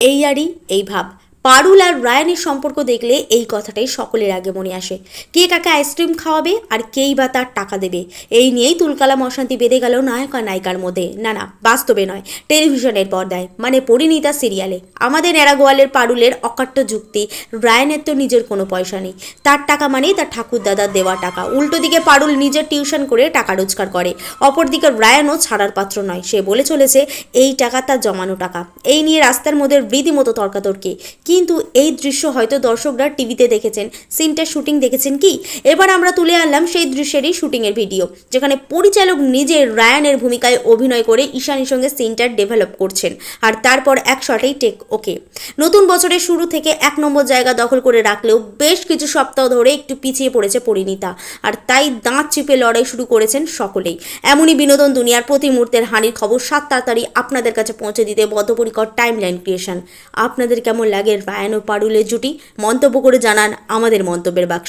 এই আরই এই ভাব। পারুল আর রায়ানের সম্পর্ক দেখলে এই কথাটাই সকলের আগে মনে আসে। কে কাকে আইসক্রিম খাওয়াবে আর কেই বা তার টাকা দেবে, এই নিয়েই তুলকালাম অশান্তি বেঁধে গেল নায়ক আর নায়িকার মধ্যে। না না, বাস্তবে নয়, টেলিভিশনের পর্দায় মানে পরিণীতা সিরিয়ালে। আমাদের এরাগোয়ালের পারুলের অকাট্য যুক্তি, রায়ানের তো নিজের কোনো পয়সা নেই। তার টাকা মানেই তার ঠাকুর দাদার দেওয়া টাকা। উল্টো দিকে পারুল নিজের টিউশন করে টাকা রোজগার করে। অপরদিকে রায়ানও ছাড়ার পাত্র নয়। সে বলে চলেছে, এই টাকা তার জমানো টাকা। এই নিয়ে রাস্তার মধ্যে রীতিমতো তর্কাতর্কি। কিন্তু এই দৃশ্য হয়তো দর্শকরা টিভিতে দেখেছেন সিনটার শুটিং দেখেছেন কি? এবার আমরা তুলে আনলাম সেই দৃশ্যেরই শুটিংয়ের ভিডিও, যেখানে পরিচালক নিজে রায়ানের ভূমিকায় অভিনয় করে ঈশানের সঙ্গে সিনটার ডেভেলপ করছেন, আর তারপর এক শটেই টেক ওকে। নতুন বছরের শুরু থেকে এক নম্বর জায়গা দখল করে রাখলেও বেশ কিছু সপ্তাহ ধরে একটু পিছিয়ে পড়েছে পরিণীতা, আর তাই দাঁত চিপে লড়াই শুরু করেছেন সকলেই। এমনই বিনোদন দুনিয়ার প্রতি মুহূর্তের হানির খবর সাত তাড়াতাড়ি আপনাদের কাছে পৌঁছে দিতে বদ্ধপরিকর টাইম লাইন ক্রিয়েশন আপনাদের কেমন লাগে রায়ান ও পারুলের জুটি মন্তব্য করে জানান আমাদের মন্তব্যের বাক্সে।